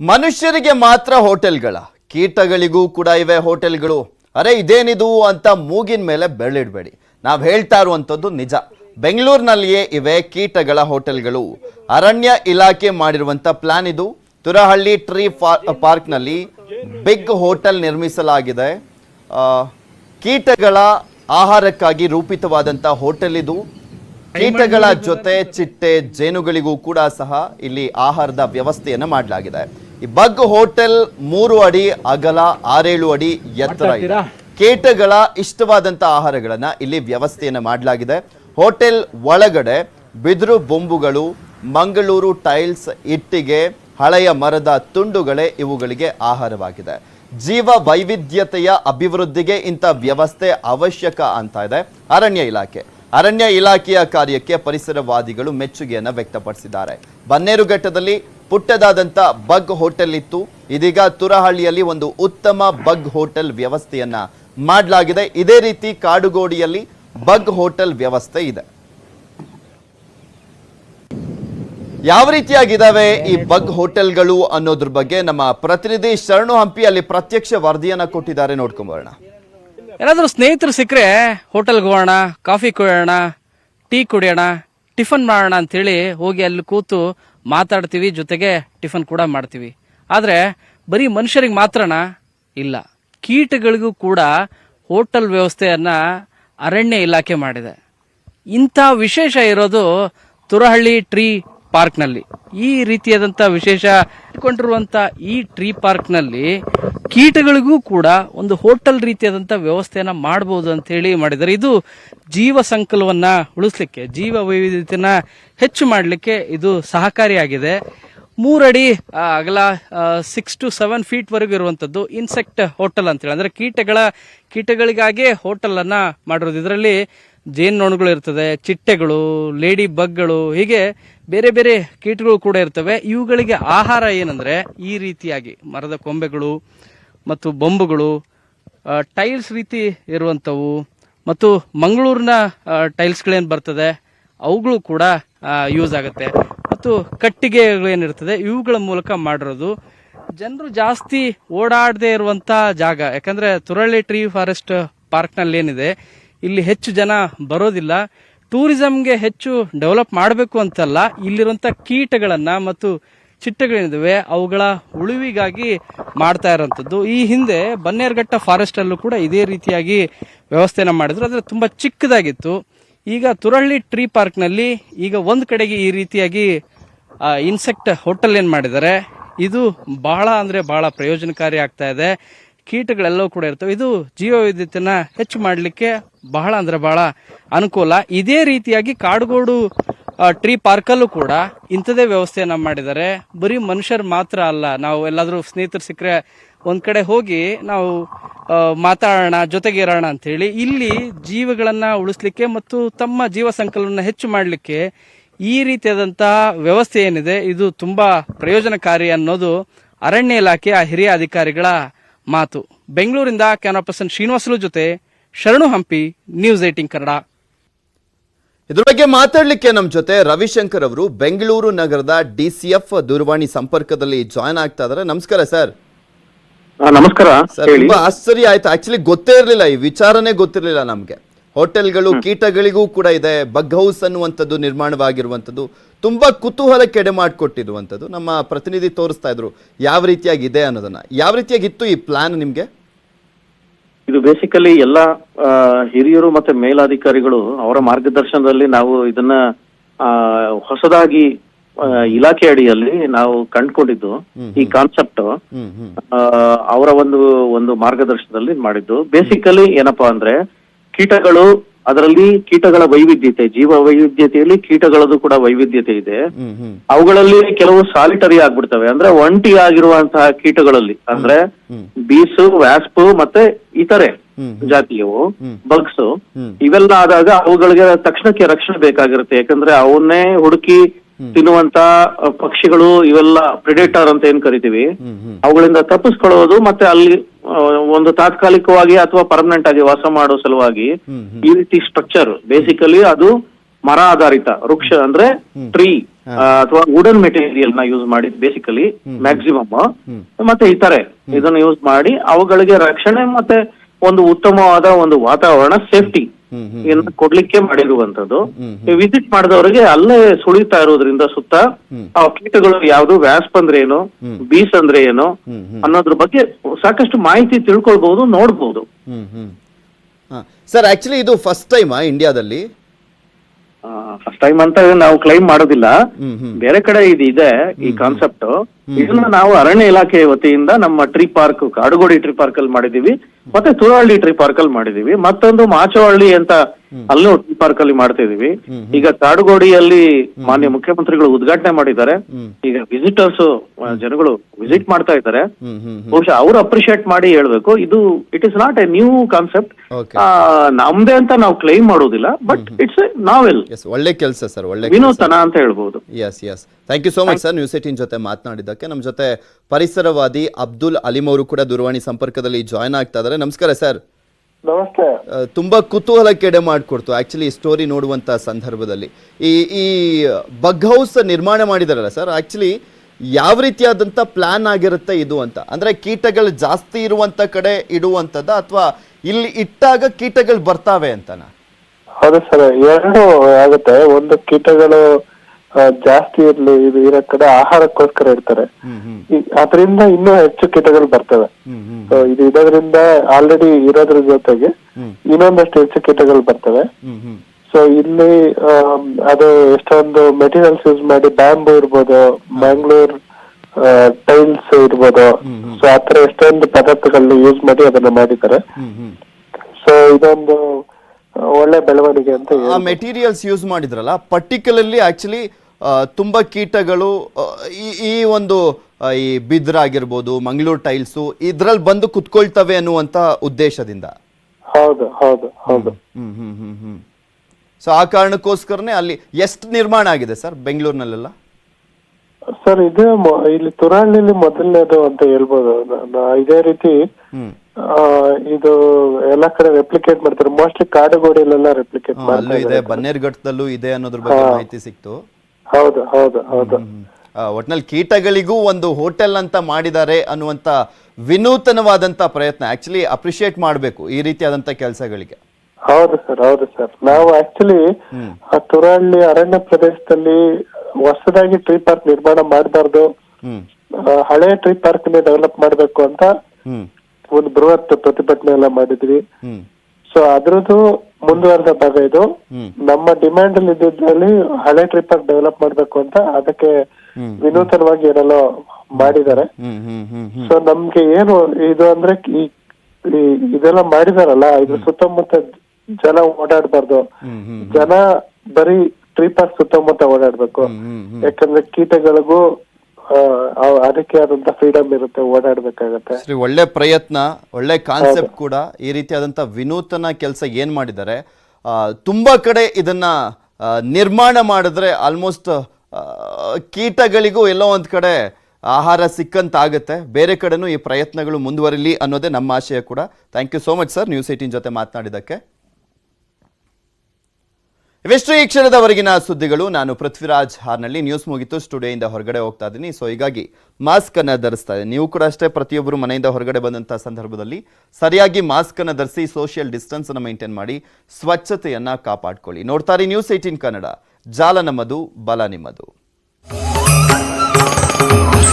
ಮನುಷ್ಯರಿಗೆ ಮಾತ್ರ ಹೋಟೆಲ್ಗಳ, ಕೀಟಗಳಿಗೂ ಕೂಡ ಇವೆ ಹೋಟೆಲ್ಗಳು. ಅರೆ, ಇದೇನಿದು ಅಂತ ಮೂಗಿನ ಮೇಲೆ ಬೆರಳಿಡ್ಬೇಡಿ. ನಾವು ಹೇಳ್ತಾ ಇರುವಂಥದ್ದು ನಿಜ. ಬೆಂಗಳೂರಿನಲ್ಲಿಯೇ ಇವೆ ಕೀಟಗಳ ಹೋಟೆಲ್ಗಳು. ಅರಣ್ಯ ಇಲಾಖೆ ಮಾಡಿರುವಂಥ ಪ್ಲಾನ್ ಇದು. ತುರಹಳ್ಳಿ ಟ್ರೀ ಪಾರ್ಕ್ನಲ್ಲಿ ಬಿಗ್ ಹೋಟೆಲ್ ನಿರ್ಮಿಸಲಾಗಿದೆ. ಕೀಟಗಳ ಆಹಾರಕ್ಕಾಗಿ ರೂಪಿತವಾದಂಥ ಹೋಟೆಲ್ ಇದು. ಕೀಟಗಳ ಜೊತೆ ಚಿಟ್ಟೆ ಜೇನುಗಳಿಗೂ ಕೂಡ ಸಹ ಇಲ್ಲಿ ಆಹಾರದ ವ್ಯವಸ್ಥೆಯನ್ನು ಮಾಡಲಾಗಿದೆ. ಈ ಬಗ್ ಹೋಟೆಲ್ ಮೂರು ಅಡಿ ಅಗಲ ಆರೇಳು ಅಡಿ ಎತ್ತರ ಇದೆ. ಕೀಟಗಳ ಇಷ್ಟವಾದಂತ ಆಹಾರಗಳನ್ನ ಇಲ್ಲಿ ವ್ಯವಸ್ಥೆಯನ್ನು ಮಾಡಲಾಗಿದೆ. ಹೋಟೆಲ್ ಒಳಗಡೆ ಬಿದಿರು ಬೊಂಬುಗಳು ಮಂಗಳೂರು ಟೈಲ್ಸ್ ಇಟ್ಟಿಗೆ ಹಳೆಯ ಮರದ ತುಂಡುಗಳೇ ಇವುಗಳಿಗೆ ಆಹಾರವಾಗಿದೆ. ಜೀವ ವೈವಿಧ್ಯತೆಯ ಅಭಿವೃದ್ಧಿಗೆ ಇಂಥ ವ್ಯವಸ್ಥೆ ಅವಶ್ಯಕ ಅಂತ ಇದೆ. ಅರಣ್ಯ ಇಲಾಖೆ. ಅರಣ್ಯ ಇಲಾಖೆಯ ಕಾರ್ಯಕ್ಕೆ ಪರಿಸರವಾದಿಗಳು ಮೆಚ್ಚುಗೆಯನ್ನು ವ್ಯಕ್ತಪಡಿಸಿದ್ದಾರೆ. ಬನ್ನೇರುಘಟ್ಟದಲ್ಲಿ ಪುಟ್ಟದಾದಂಥ ಬಗ್ ಹೋಟೆಲ್ ಇತ್ತು. ಇದೀಗ ತುರಹಳ್ಳಿಯಲ್ಲಿ ಒಂದು ಉತ್ತಮ ಬಗ್ ಹೋಟೆಲ್ ವ್ಯವಸ್ಥೆಯನ್ನ ಮಾಡಲಾಗಿದೆ. ಇದೇ ರೀತಿ ಕಾಡುಗೋಡಿಯಲ್ಲಿ ಬಗ್ ಹೋಟೆಲ್ ವ್ಯವಸ್ಥೆ ಇದೆ. ಯಾವ ರೀತಿಯಾಗಿದ್ದಾವೆ ಈ ಬಗ್ ಹೋಟೆಲ್ಗಳು ಅನ್ನೋದ್ರ ಬಗ್ಗೆ ನಮ್ಮ ಪ್ರತಿನಿಧಿ ಶರಣು ಹಂಪಿ ಅಲ್ಲಿ ಪ್ರತ್ಯಕ್ಷ ವರದಿಯನ್ನ ಕೊಟ್ಟಿದ್ದಾರೆ. ನೋಡ್ಕೊಂಬರೋಣ ಯಾರಾದ್ರೂ ಸ್ನೇಹಿತರು ಸಿಕ್ಕರೆ ಹೋಟೆಲ್ಗೆ ಹೋಗೋಣ, ಕಾಫಿ ಕುಡಿಯೋಣ, ಟೀ ಕುಡಿಯೋಣ, ಟಿಫನ್ ಮಾಡೋಣ ಅಂತೇಳಿ ಹೋಗಿ ಅಲ್ಲಿ ಕೂತು ಮಾತಾಡ್ತೀವಿ, ಜೊತೆಗೆ ಟಿಫನ್ ಕೂಡ ಮಾಡ್ತೀವಿ. ಆದರೆ ಬರೀ ಮನುಷ್ಯರಿಗೆ ಮಾತ್ರನಾ? ಇಲ್ಲ. ಕೀಟಗಳಿಗೂ ಕೂಡ ಹೋಟೆಲ್ ವ್ಯವಸ್ಥೆಯನ್ನ ಅರಣ್ಯ ಇಲಾಖೆ ಮಾಡಿದೆ. ಇಂಥ ವಿಶೇಷ ಇರೋದು ತುರಹಳ್ಳಿ ಟ್ರೀ ಪಾರ್ಕ್ನಲ್ಲಿ. ಈ ರೀತಿಯಾದಂಥ ವಿಶೇಷ ಇಟ್ಕೊಂಡಿರುವಂಥ ಈ ಟ್ರೀ ಪಾರ್ಕ್ನಲ್ಲಿ ಕೀಟಗಳಿಗೂ ಕೂಡ ಒಂದು ಹೋಟೆಲ್ ರೀತಿಯಾದಂಥ ವ್ಯವಸ್ಥೆಯನ್ನ ಮಾಡಬಹುದು ಅಂತ ಹೇಳಿ ಮಾಡಿದ್ದಾರೆ. ಇದು ಜೀವ ಸಂಕಲವನ್ನ ಉಳಿಸ್ಲಿಕ್ಕೆ, ಜೀವ ವೈವಿಧ್ಯತೆಯನ್ನ ಹೆಚ್ಚು ಮಾಡಲಿಕ್ಕೆ ಇದು ಸಹಕಾರಿಯಾಗಿದೆ. ಮೂರಡಿ ಅಗಲ ಸಿಕ್ಸ್ ಟು ಸೆವೆನ್ ಫೀಟ್ ವರೆಗೂ ಇರುವಂತದ್ದು ಇನ್ಸೆಕ್ಟ್ ಹೋಟೆಲ್ ಅಂತ ಹೇಳಿ. ಅಂದ್ರೆ ಕೀಟಗಳ ಕೀಟಗಳಿಗಾಗೇ ಹೋಟೆಲ್ ಅನ್ನ ಮಾಡಿರೋದು. ಇದರಲ್ಲಿ ಜೇನುನೊಣಗಳು ಇರ್ತದೆ, ಚಿಟ್ಟೆಗಳು, ಲೇಡಿ ಬಗ್ಗಳು, ಹೀಗೆ ಬೇರೆ ಬೇರೆ ಕೀಟಗಳು ಕೂಡ ಇರ್ತವೆ. ಇವುಗಳಿಗೆ ಆಹಾರ ಏನಂದ್ರೆ ಈ ರೀತಿಯಾಗಿ ಮರದ ಕೊಂಬೆಗಳು ಮತ್ತು ಬೊಂಬುಗಳು ಟೈಲ್ಸ್ ರೀತಿ ಇರುವಂಥವು ಮತ್ತು ಮಂಗಳೂರಿನ ಟೈಲ್ಸ್ಗಳೇನು ಬರ್ತದೆ, ಅವುಗಳು ಕೂಡ ಯೂಸ್ ಆಗುತ್ತೆ. ಮತ್ತು ಕಟ್ಟಿಗೆಗಳೇನಿರ್ತದೆ, ಇವುಗಳ ಮೂಲಕ ಮಾಡಿರೋದು. ಜನರು ಜಾಸ್ತಿ ಓಡಾಡದೇ ಇರುವಂಥ ಜಾಗ, ಯಾಕಂದರೆ ತುರಳಿ ಟ್ರೀ ಫಾರೆಸ್ಟ್ ಪಾರ್ಕ್ನಲ್ಲಿ ಏನಿದೆ ಇಲ್ಲಿ ಹೆಚ್ಚು ಜನ ಬರೋದಿಲ್ಲ. ಟೂರಿಸಮ್ಗೆ ಹೆಚ್ಚು ಡೆವಲಪ್ ಮಾಡಬೇಕು ಅಂತಲ್ಲ, ಇಲ್ಲಿರುವಂಥ ಕೀಟಗಳನ್ನು ಮತ್ತು ಚಿಟ್ಟೆಗಳೇನಿದಾವೆ ಅವುಗಳ ಉಳಿವಿಗಾಗಿ ಮಾಡ್ತಾ ಇರೋಂಥದ್ದು. ಈ ಹಿಂದೆ ಬನ್ನೇರ್ಘಟ್ಟ ಫಾರೆಸ್ಟ್ ಅಲ್ಲೂ ಕೂಡ ಇದೇ ರೀತಿಯಾಗಿ ವ್ಯವಸ್ಥೆನ ಮಾಡಿದ್ರು. ಆದರೆ ತುಂಬಾ ಚಿಕ್ಕದಾಗಿತ್ತು. ಈಗ ತುರಳ್ಳಿ ಟ್ರೀ ಪಾರ್ಕ್ನಲ್ಲಿ ಈಗ ಒಂದು ಕಡೆಗೆ ಈ ರೀತಿಯಾಗಿ ಇನ್ಸೆಕ್ಟ್ ಹೋಟೆಲ್ ಏನು ಮಾಡಿದ್ದಾರೆ. ಇದು ಬಹಳ ಅಂದ್ರೆ ಬಹಳ ಪ್ರಯೋಜನಕಾರಿ ಆಗ್ತಾ ಇದೆ. ಕೀಟಗಳೆಲ್ಲವೂ ಕೂಡ ಇರ್ತವೆ. ಇದು ಜೀವ ವೈವಿಧ್ಯತೆಯನ್ನು ಹೆಚ್ಚು ಮಾಡಲಿಕ್ಕೆ ಬಹಳ ಅಂದ್ರೆ ಬಹಳ ಅನುಕೂಲ. ಇದೇ ರೀತಿಯಾಗಿ ಕಾಡುಗೋಡು ಟ್ರೀ ಪಾರ್ಕಲ್ಲೂ ಕೂಡ ಇಂಥದೇ ವ್ಯವಸ್ಥೆಯನ್ನ ಮಾಡಿದ್ದಾರೆ. ಬರೀ ಮನುಷ್ಯರು ಮಾತ್ರ ಅಲ್ಲ, ನಾವು ಎಲ್ಲಾದರೂ ಸ್ನೇಹಿತರು ಸಿಕ್ಕರೆ ಒಂದ್ ಕಡೆ ಹೋಗಿ ನಾವು ಮಾತಾಡೋಣ, ಜೊತೆಗೆ ಇರೋಣ ಅಂತ ಹೇಳಿ ಇಲ್ಲಿ ಜೀವಗಳನ್ನ ಉಳಿಸ್ಲಿಕ್ಕೆ ಮತ್ತು ತಮ್ಮ ಜೀವ ಸಂಕಲನ ಹೆಚ್ಚು ಮಾಡಲಿಕ್ಕೆ ಈ ರೀತಿಯಾದಂತಹ ವ್ಯವಸ್ಥೆ ಏನಿದೆ, ಇದು ತುಂಬಾ ಪ್ರಯೋಜನಕಾರಿ ಅನ್ನೋದು ಅರಣ್ಯ ಇಲಾಖೆಯ ಹಿರಿಯ ಅಧಿಕಾರಿಗಳ ಮಾತು. ಬೆಂಗಳೂರಿಂದ ಕ್ಯಾಮರಾ ಪರ್ಸನ್ ಶ್ರೀನಿವಾಸಲು ಜೊತೆ ಶರಣು ಹಂಪಿ, ನ್ಯೂಸ್ ಏಟಿಂಗ್ ಕನ್ನಡ. ಇದ್ರ ಬಗ್ಗೆ ಮಾತಾಡ್ಲಿಕ್ಕೆ ನಮ್ಮ ಜೊತೆ ರವಿಶಂಕರ್ ಅವರು ಬೆಂಗಳೂರು ನಗರದ ಡಿ ಸಿ ಎಫ್ ದೂರವಾಣಿ ಸಂಪರ್ಕದಲ್ಲಿ ಜಾಯ್ನ್ ಆಗ್ತಾ ಇದಾರೆ. ನಮಸ್ಕಾರ ಸರ್. ನಮಸ್ಕಾರ. ಸರ್ ತುಂಬಾ ಆಶ್ಚರ್ಯ ಆಯ್ತು. ಆಕ್ಚುಲಿ ಗೊತ್ತೇ ಇರಲಿಲ್ಲ ಈ ವಿಚಾರನೇ ಗೊತ್ತಿರಲಿಲ್ಲ ನಮ್ಗೆ. ಹೋಟೆಲ್ಗಳು ಕೀಟಗಳಿಗೂ ಕೂಡ ಇದೆ. ಬಗ್ ಹೌಸ್ ಅನ್ನುವಂಥದ್ದು ನಿರ್ಮಾಣವಾಗಿರುವಂಥದ್ದು ತುಂಬಾ ಕುತೂಹಲಕ್ಕೆ ಎಡೆ ಮಾಡಿಕೊಟ್ಟಿರುವಂಥದ್ದು ನಮ್ಮ ಪ್ರತಿನಿಧಿ ತೋರಿಸ್ತಾ ಇದ್ರು. ಯಾವ ರೀತಿಯಾಗಿ ಇದೆ ಅನ್ನೋದನ್ನ. ಯಾವ ರೀತಿಯಾಗಿ ಇತ್ತು ಈ ಪ್ಲಾನ್ ನಿಮ್ಗೆ? ಇದು ಬೇಸಿಕಲಿ ಎಲ್ಲ ಹಿರಿಯರು ಮತ್ತೆ ಮೇಲಾಧಿಕಾರಿಗಳು ಅವರ ಮಾರ್ಗದರ್ಶನದಲ್ಲಿ ನಾವು ಇದನ್ನ ಆ, ಹೊಸದಾಗಿ ಇಲಾಖೆ ಅಡಿಯಲ್ಲಿ ನಾವು ಕಂಡುಕೊಂಡಿದ್ದು ಈ ಕಾನ್ಸೆಪ್ಟ್ ಅವರ ಒಂದು ಒಂದು ಮಾರ್ಗದರ್ಶನದಲ್ಲಿ ಮಾಡಿದ್ದು. ಬೇಸಿಕಲಿ ಏನಪ್ಪಾ ಅಂದ್ರೆ ಕೀಟಗಳು ಅದರಲ್ಲಿ ಕೀಟಗಳ ವೈವಿಧ್ಯತೆ ಜೀವ ವೈವಿಧ್ಯತೆಯಲ್ಲಿ ಕೀಟಗಳದ್ದು ಕೂಡ ವೈವಿಧ್ಯತೆ ಇದೆ. ಅವುಗಳಲ್ಲಿ ಕೆಲವು ಸಾಲಿಟರಿ ಆಗ್ಬಿಡ್ತವೆ. ಅಂದ್ರೆ ಒಂಟಿ ಆಗಿರುವಂತಹ ಕೀಟಗಳಲ್ಲಿ. ಅಂದ್ರೆ ಬೀಸು ವ್ಯಾಸ್ಪು ಮತ್ತೆ ಇತರೆ ಜಾತಿಯವು ಬಗ್ಸ್ ಇವೆಲ್ಲ ಆದಾಗ ಅವುಗಳಿಗೆ ತಕ್ಷಣಕ್ಕೆ ರಕ್ಷಣೆ ಬೇಕಾಗಿರುತ್ತೆ. ಯಾಕಂದ್ರೆ ಅವನ್ನೇ ಹುಡುಕಿ ತಿನ್ನುವಂತ ಪಕ್ಷಿಗಳು ಇವೆಲ್ಲ ಪ್ರಿಡೇಟರ್ ಅಂತ ಏನ್ ಕರಿತೀವಿ? ಅವುಗಳಿಂದ ತಪ್ಪಿಸ್ಕೊಳ್ಳೋದು ಮತ್ತೆ ಅಲ್ಲಿ ಒಂದು ತಾತ್ಕಾಲಿಕವಾಗಿ ಅಥವಾ ಪರ್ಮನೆಂಟ್ ಆಗಿ ವಾಸ ಮಾಡೋ ಸಲುವಾಗಿ ಈ ರೀತಿ ಸ್ಟ್ರಕ್ಚರ್ ಬೇಸಿಕಲಿ ಅದು ಮರ ಆಧಾರಿತ ವೃಕ್ಷ ಅಂದ್ರೆ ಟ್ರೀ ಅಥವಾ ವುಡನ್ ಮೆಟೀರಿಯಲ್ನ ಯೂಸ್ ಮಾಡಿ ಬೇಸಿಕಲಿ ಮ್ಯಾಕ್ಸಿಮಮ್ ಮತ್ತೆ ಇತರೆ ಇದನ್ನ ಯೂಸ್ ಮಾಡಿ ಅವುಗಳಿಗೆ ರಕ್ಷಣೆ ಮತ್ತೆ ಒಂದು ಉತ್ತಮವಾದ ಒಂದು ವಾತಾವರಣ ಸೇಫ್ಟಿ ಕೊಡ್ಲಿಕ್ಕೆ ಮಾಡಿರುವಂತದ್ದು ವಿಸಿಟ್ ಮಾಡಿದವರಿಗೆ ಅಲ್ಲೇ ಸುಳಿತಾ ಇರೋದ್ರಿಂದ ಸುತ್ತ ಆ ಕೀಟಗಳು ಯಾವ್ದು ವ್ಯಾಸ್ಪ್ ಅಂದ್ರೆ ಏನು ಬೀಸ್ ಅಂದ್ರೆ ಏನು ಅನ್ನೋದ್ರ ಬಗ್ಗೆ ಸಾಕಷ್ಟು ಮಾಹಿತಿ ತಿಳ್ಕೊಳ್ಬಹುದು ನೋಡ್ಬೋದು. ಸರ್ ಆಕ್ಚುಲಿ ಇದು ಫಸ್ಟ್ ಟೈಮ್ ಇಂಡಿಯಾದಲ್ಲಿ ಫಸ್ಟ್ ಟೈಮ್ ಅಂತ ನಾವು ಕ್ಲೈಮ್ ಮಾಡೋದಿಲ್ಲ. ಬೇರೆ ಕಡೆ ಇದು ಇದೆ ಈ ಕಾನ್ಸೆಪ್ಟ್ ಇದನ್ನ ನಾವು ಅರಣ್ಯ ಇಲಾಖೆ ವತಿಯಿಂದ ನಮ್ಮ tree park Kadugodi tree park ಅಲ್ಲಿ ಮಾಡಿದೀವಿ. ಮತ್ತೆ ತುರಹಳ್ಳಿ ಟ್ರೀ ಪಾರ್ಕ್ ಅಲ್ಲಿ ಮಾಡಿದೀವಿ. ಮತ್ತೊಂದು ಮಾಚವಳ್ಳಿ ಅಂತ ಅಲ್ಲೂ ಟ್ರೀ ಪಾರ್ಕ್ ಅಲ್ಲಿ ಮಾಡ್ತಾ ಇದೀವಿ ಈಗ ಕಾಡುಗೋಡಿಯಲ್ಲಿ ಮಾನ್ಯ ಮುಖ್ಯಮಂತ್ರಿಗಳು ಉದ್ಘಾಟನೆ ಮಾಡಿದ್ದಾರೆ. ಈಗ ವಿಸಿಟರ್ಸ್ ಜನಗಳು ವಿಸಿಟ್ ಮಾಡ್ತಾ ಇದ್ದಾರೆ. ಬಹುಶಃ ಅವ್ರು ಅಪ್ರಿಶಿಯೇಟ್ ಮಾಡಿ ಹೇಳ್ಬೇಕು. ಇದು it is not a new concept ನಮ್ದೇ ಅಂತ ನಾವು ಕ್ಲೈಮ್ ಮಾಡೋದಿಲ್ಲ ಬಟ್ ಇಟ್ಸ್ ಎ ನಾವೆಲ್ ಒಳ್ಳೆ ಕೆಲಸ ಸರ್ ಒಳ್ಳೆ ವಿನೂತನ ಅಂತ ಹೇಳ್ಬಹುದು yes yes thank you so much sir news eighteen ಜೊತೆ ಮಾತನಾಡಿದ್ದಕ್ಕೆ. ನಮ್ಮ ಜೊತೆ ಪರಿಸರವಾದಿ ಅಬ್ದುಲ್ ಅಲಿಮ್ ಅವರು ಕೂಡ ದೂರವಾಣಿ ಸಂಪರ್ಕದಲ್ಲಿ ಜಾಯ್ನ್ ಆಗ್ತಾ ಇದ್ದಾರೆ. ನಮಸ್ಕಾರ ಸರ್ ನಮಸ್ತೆ. ತುಂಬಾ ಕುತೂಹಲಕ್ಕೆಡೆ ಮಾಡಿಕೊಡ್ತು. ಆಕ್ಚುಲಿ ಸ್ಟೋರಿ ನೋಡುವಂತ ಸಂದರ್ಭದಲ್ಲಿ. ಈ ಈ ಬಗ್ ಹೌಸ್ ನಿರ್ಮಾಣ ಮಾಡಿದಾರಲ್ಲ ಸರ್ ಆಕ್ಚುಲಿ ಯಾವ ರೀತಿಯಾದಂಥ ಪ್ಲಾನ್ ಆಗಿರುತ್ತೆ ಇದು ಅಂತ. ಅಂದ್ರೆ ಕೀಟಗಳು ಜಾಸ್ತಿ ಇರುವಂತ ಕಡೆ ಇಡುವಂಥದ್ದ ಅಥವಾ ಇಲ್ಲಿ ಇಟ್ಟಾಗ ಕೀಟಗಳು ಬರ್ತಾವೆ ಅಂತನಾ? ಹೌದು ಸರ್ ಎರಡು ಆಗುತ್ತೆ. ಒಂದು ಕೀಟಗಳು ಜಾಸ್ತಿ ಇರ್ಲಿ ಇದು ಇರೋ ಕಡೆ ಆಹಾರಕ್ಕೋಸ್ಕರ ಇರ್ತಾರೆ ಅದರಿಂದ ಇನ್ನೂ ಹೆಚ್ಚು ಕೀಟಗಳು ಬರ್ತವೆ. ಸೊ ಇದು ಇರೋದ್ರಿಂದ ಆಲ್ರೆಡಿ ಇರೋದ್ರ ಜೊತೆಗೆ ಇನ್ನೊಂದಷ್ಟು ಹೆಚ್ಚು ಕೀಟಗಳು ಬರ್ತವೆ. ಸೊ ಇಲ್ಲಿ ಅದು ಎಷ್ಟೊಂದು ಮೆಟೀರಿಯಲ್ಸ್ ಯೂಸ್ ಮಾಡಿ ಬ್ಯಾಂಬು ಇರ್ಬೋದು ಮ್ಯಾಂಗ್ಳೂರ್ ಟೈಲ್ಸ್ ಇರ್ಬೋದು. ಸೊ ಆತರ ಎಷ್ಟೊಂದು ಪದಾರ್ಥಗಳನ್ನ ಯೂಸ್ ಮಾಡಿ ಅದನ್ನ ಮಾಡಿದ್ದಾರೆ. ಸೊ ಇದೊಂದು ಒಳ್ಳೆ ಬೆಳವಣಿಗೆ ಅಂತ ಮೆಟೀರಿಯಲ್ಸ್ ಯೂಸ್ ಮಾಡಿದ್ರಲ್ಲ ಪರ್ಟಿಕ್ಯುಲರ್ಲಿ ಆಕ್ಚುಲಿ ತುಂಬಾ ಕೀಟಗಳು ಈ ಈ ಒಂದು ಈ ಬಿದ್ರ ಆಗಿರ್ಬೋದು ಮಂಗಳೂರು ಟೈಲ್ಸು ಇದ್ರಲ್ಲಿ ಬಂದು ಕುತ್ಕೊಳ್ತವೆ ಅನ್ನುವಂತ ಉದ್ದೇಶದಿಂದ. ಹೌದು ಹೌದು ಹೌದು. ಹ್ಮ್ ಹ್ಮ್ ಹ್ಮ್ ಹ್ಮ್ ಸೊ ಆ ಕಾರಣಕ್ಕೋಸ್ಕರನೇ ಅಲ್ಲಿ ಎಷ್ಟು ನಿರ್ಮಾಣ ಆಗಿದೆ ಸರ್ ಬೆಂಗಳೂರಿನಲ್ಲೆಲ್ಲ? ಸರ್ ಇದು ಇಲ್ಲಿ ತುರಾಳಿಲಿ ಮೊದಲನೇದು ಅಂತ ಹೇಳ್ಬೋದು. ಇದೇ ರೀತಿ ಆ, ಇದು ಎಲ್ಲಾ ಕಡೆ ರೆಪ್ಲಿಕೇಟ್ ಮಾಡ್ತಾರೆ. ಮೋಸ್ಟ್ಲಿ ಕಾಡುಗೋಡಿಲೆಲ್ಲ ರೆಪ್ಲಿಕೇಟ್ ಮಾಡ್ತಾರೆ ಇದೆ. ಬನ್ನೇರ್ಘಟ್ಟದಲ್ಲೂ ಇದೆ ಅನ್ನೋದ್ರ ಬಗ್ಗೆ ಮಾಹಿತಿ ಸಿಕ್ತು. ಹೌದು ಹೌದು ಹೌದು. ಒಟ್ನಲ್ಲಿ ಕೀಟಗಳಿಗೂ ಒಂದು ಹೋಟೆಲ್ ಅಂತ ಮಾಡಿದ್ದಾರೆ ಅನ್ನುವಂತ ವಿನೂತನವಾದಂತ ಪ್ರಯತ್ನ ಆಕ್ಚುಲಿ ಅಪ್ರಿಶಿಯೇಟ್ ಮಾಡಬೇಕು ಈ ರೀತಿಯಾದಂತ ಕೆಲಸಗಳಿಗೆ. ಹೌದು ಸರ್ ಹೌದು ಸರ್. ನಾವು ಆಕ್ಚುಲಿ ತುರಹಳ್ಳಿ ಆ ಅರಣ್ಯ ಪ್ರದೇಶದಲ್ಲಿ ಹೊಸದಾಗಿ ಟ್ರೀ ಪಾರ್ಕ್ ನಿರ್ಮಾಣ ಮಾಡಬಾರ್ದು. ಹಳೆ ಟ್ರೀ ಪಾರ್ಕ್ ಡೆವಲಪ್ ಮಾಡಬೇಕು ಅಂತ ಒಂದು ಬೃಹತ್ ಪ್ರತಿಭಟನೆ ಎಲ್ಲ ಮಾಡಿದ್ವಿ. ಸೊ ಅದ್ರದ್ದು ಮುಂದುವರೆದ ಭಾಗ ಇದು. ನಮ್ಮ ಡಿಮ್ಯಾಂಡ್ ಅಲ್ಲಿ ಇದ್ದಿದ್ರಲ್ಲಿ ಹಳೆ ಟ್ರಿಪ್ ಆಗಿ ಡೆವಲಪ್ ಮಾಡ್ಬೇಕು ಅಂತ ಅದಕ್ಕೆ. ವಿನೂತನವಾಗಿ ಏನೆಲ್ಲೋ ಮಾಡಿದ್ದಾರೆ. ಸೊ ನಮ್ಗೆ ಏನು ಇದು ಅಂದ್ರೆ ಈ ಇದೆಲ್ಲ ಮಾಡಿದಾರಲ್ಲ ಇದು ಸುತ್ತಮುತ್ತ ಜನ ಓಡಾಡ್ಬಾರ್ದು. ಜನ ಬರೀ ಟ್ರಿಪ್ ಆಗಿ ಸುತ್ತಮುತ್ತ ಓಡಾಡ್ಬೇಕು. ಯಾಕಂದ್ರೆ ಕೀಟಗಳಿಗೂ ಅದಕ್ಕೆ ಆದಂತ ಫ್ರೀಡಮ್ ಇರುತ್ತೆ ಓಡಾಡ್ಬೇಕಾಗತ್ತೆ. ಶ್ರೀ ಒಳ್ಳೆ ಪ್ರಯತ್ನ ಒಳ್ಳೆ ಕಾನ್ಸೆಪ್ಟ್ ಕೂಡ ಈ ರೀತಿಯಾದಂಥ ವಿನೂತನ ಕೆಲಸ ಏನು ಮಾಡಿದ್ದಾರೆ? ತುಂಬಾ ಕಡೆ ಇದನ್ನ ನಿರ್ಮಾಣ ಮಾಡಿದ್ರೆ ಆಲ್ಮೋಸ್ಟ್ ಕೀಟಗಳಿಗೂ ಎಲ್ಲೋ ಒಂದ್ ಕಡೆ ಆಹಾರ ಸಿಕ್ಕಂತಾಗುತ್ತೆ. ಬೇರೆ ಕಡೆನೂ ಈ ಪ್ರಯತ್ನಗಳು ಮುಂದುವರಿಲಿ ಅನ್ನೋದೇ ನಮ್ಮ ಆಶಯ ಕೂಡ. Thank you so much sir news eighteen ಜೊತೆ ಮಾತನಾಡಿದ್ದಕ್ಕೆ. ಇವೆಷ್ಟು ಈ ಕ್ಷಣದವರೆಗಿನ ಸುದ್ದಿಗಳು. ನಾನು ಪೃಥ್ವಿರಾಜ್ ಹಾರ್ನಲ್ಲಿ ನ್ಯೂಸ್ ಮುಗಿತು. ಸ್ಟುಡಿಯೋಯಿಂದ ಹೊರಗಡೆ ಹೋಗ್ತಾ ಇದ್ದೀನಿ. ಸೊ ಹೀಗಾಗಿ ಮಾಸ್ಕ್ ಅನ್ನ ಧರಿಸ್ತಾ ಇದ್ದೀನಿ. ನೀವು ಕೂಡ ಅಷ್ಟೇ ಪ್ರತಿಯೊಬ್ಬರು ಮನೆಯಿಂದ ಹೊರಗಡೆ ಬಂದಂಥ ಸಂದರ್ಭದಲ್ಲಿ ಸರಿಯಾಗಿ ಮಾಸ್ಕ್ ಅನ್ನ ಧರಿಸಿ ಸೋಷಿಯಲ್ ಡಿಸ್ಟೆನ್ಸ್ ಅನ್ನು ಮೈಂಟೈನ್ ಮಾಡಿ ಸ್ವಚ್ಛತೆಯನ್ನ ಕಾಪಾಡಿಕೊಳ್ಳಿ. ನೋಡ್ತಾರೆ ನ್ಯೂಸ್ ಏಟೀನ್ ಕನ್ನಡ. ಜಾಲ ನಮ್ಮದು, ಬಲ ನಿಮ್ಮದು.